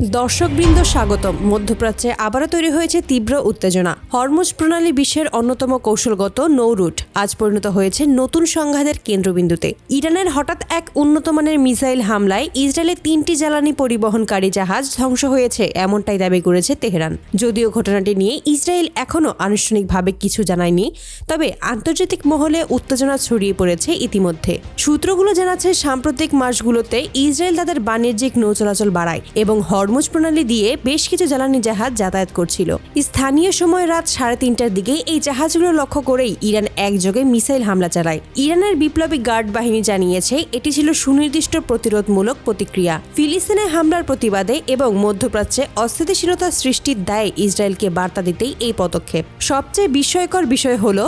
দর্শকবৃন্দ স্বাগতম। মধ্যপ্রাচ্যে আবারও তৈরি হয়েছে তীব্র উত্তেজনা। হরমুজ প্রণালী বিশ্বের অন্যতম কৌশলগত নৌরুট আজ পরিণত হয়েছে নতুন সংঘাতের কেন্দ্রবিন্দুতে। ইরানের হঠাৎ এক উন্নতমানের মিসাইল হামলায় ইসরায়েলের তিনটি জ্বালানি পরিবহনকারী জাহাজ ধ্বংস হয়েছে, এমনটাই দাবি করেছে তেহরান। যদিও ঘটনাটি নিয়ে ইসরায়েল এখনও আনুষ্ঠানিকভাবে কিছু জানায়নি, তবে আন্তর্জাতিক মহলে উত্তেজনা ছড়িয়ে পড়েছে ইতিমধ্যে। সূত্রগুলো জানাচ্ছে, সাম্প্রতিক মাসগুলোতে ইসরায়েল তাদের বাণিজ্যিক নৌ চলাচল বাড়ায় এবং হরমুজ প্রণালী দিয়ে বেশ কিছু জ্বালানি জাহাজ যাতায়াত করছিল। স্থানীয় সময় রাত সাড়ে তিনটার দিকে এই জাহাজগুলো লক্ষ্য করেই ইরান একযোগে মিসাইল হামলা চালায়। ইরানের বিপ্লবী গার্ড বাহিনী জানিয়েছে, এটি ছিল সুনির্দিষ্ট প্রতিরোধমূলক প্রতিক্রিয়া। ফিলিস্তিনে হামলার প্রতিবাদে এবং মধ্যপ্রাচ্যে অস্থিতিশীলতা সৃষ্টির দায়ে ইসরায়েলকে বার্তা দিতেই এই পদক্ষেপ। সবচেয়ে বিস্ময়কর বিষয় হল,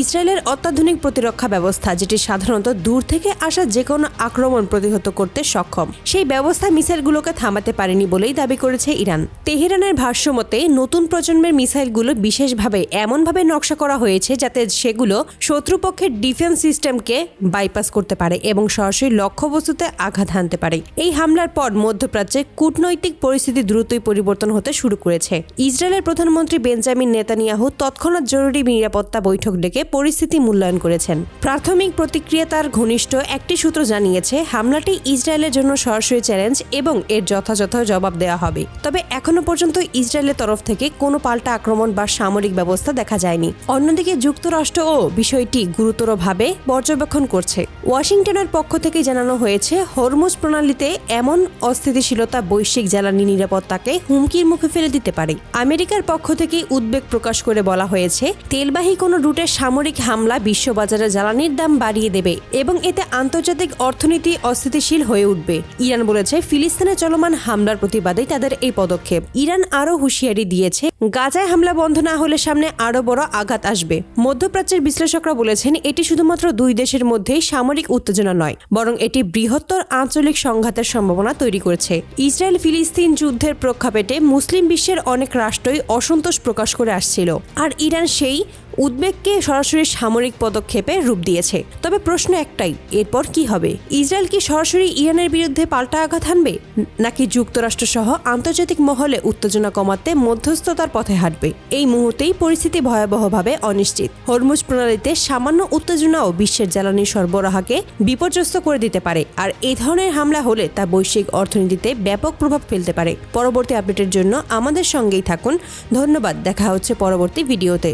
ইসরায়েলের অত্যাধুনিক প্রতিরক্ষা ব্যবস্থা, যেটি সাধারণত দূর থেকে আসা যে কোনো আক্রমণ প্রতিহত করতে সক্ষম। সেই ব্যবস্থা মিসাইলগুলোকে থামাতে পারেনি বলেই দাবি করেছে ইরান। তেহরানের ভাষ্যমতে, নতুন প্রজন্মের মিসাইলগুলো বিশেষভাবে এমনভাবে নকশা করা হয়েছে যাতে সেগুলো শত্রুপক্ষের ডিফেন্স সিস্টেমকে বাইপাস করতে পারে এবং সরাসরি লক্ষ্যবস্তুতে আঘাত হানতে পারে। এই হামলার পর মধ্যপ্রাচ্যে কূটনৈতিক পরিস্থিতি দ্রুতই পরিবর্তন হতে শুরু করেছে। ইসরায়েলের প্রধানমন্ত্রী বেঞ্জামিন নেতানিয়াহু তৎক্ষণাৎ জরুরি নিরাপত্তা বৈঠক ডেকে পরিস্থিতি মূল্যায়ন করেছেন। প্রাথমিক প্রতিক্রিয়া তার ঘনিষ্ঠ একটি সূত্র জানিয়েছে, হামলাটি ইসরায়েলের জন্য সরাসরি চ্যালেঞ্জ এবং এর যথাযথ জবাব দেওয়া হবে। তবে এখনও পর্যন্ত ইসরায়েলের তরফ থেকে কোনো পাল্টা আক্রমণ বা সামরিক ব্যবস্থা দেখা যায়নি। অন্যদিকে যুক্তরাষ্ট্রও বিষয়টি গুরুতরভাবে পর্যবেক্ষণ করছে। ওয়াশিংটনের পক্ষ থেকে জানানো হয়েছে, হরমুজ প্রণালীতে এমন অস্থিতিশীলতা বৈশ্বিক জ্বালানি নিরাপত্তাকে হুমকির মুখে ফেলে দিতে পারে। আমেরিকার পক্ষ থেকে উদ্বেগ প্রকাশ করে বলা হয়েছে, তেলবাহী কোনো রুটে সামরিক হামলা বিশ্ববাজারে জ্বালানির দাম বাড়িয়ে দেবে এবং এতে আন্তর্জাতিক অর্থনীতি অস্থিতিশীল হয়ে উঠবে। ইরান বলেছে, ফিলিস্তিনে চলমান হামলার প্রতিবাদেই তাদের এই পদক্ষেপ। ইরান আরও হুঁশিয়ারি দিয়েছে, গাজায় হামলা বন্ধ না হলে সামনে আরও বড় আঘাত আসবে। মধ্যপ্রাচ্যের বিশ্লেষকরা বলেছেন, এটি শুধুমাত্র দুই দেশের মধ্যেই সামরিক উত্তেজনা নয়, বরং এটি বৃহত্তর আঞ্চলিক সংঘাতের সম্ভাবনা তৈরি করেছে। ইসরায়েল ফিলিস্তিন যুদ্ধের প্রক্ষাপেটে মুসলিম বিশ্বের অনেক রাষ্ট্রই অসন্তোষ প্রকাশ করে আসছিল, আর ইরান সেই উদ্বেগকে সরাসরি সামরিক পদক্ষেপে রূপ দিয়েছে। তবে প্রশ্ন একটাই, এরপর কি হবে? ইসরায়েল কি সরাসরি ইরানের বিরুদ্ধে পাল্টা আঘাত হানবে? নাকি যুক্তরাষ্ট্র সহ আন্তর্জাতিক মহলে উত্তেজনা কমাতে মধ্যস্থতার পথে হাঁটবে? এই মুহূর্তেই পরিস্থিতি ভয়াবহভাবে অনিশ্চিত। হরমুজ প্রণালীতে সামান্য উত্তেজনাও বিশ্বের জ্বালানি সরবরাহকে বিপর্যস্ত করে দিতে পারে, আর এই ধরনের হামলা হলে তা বৈশ্বিক অর্থনীতিতে ব্যাপক প্রভাব ফেলতে পারে। পরবর্তী আপডেটের জন্য আমাদের সঙ্গেই থাকুন। ধন্যবাদ, দেখা হচ্ছে পরবর্তী ভিডিওতে।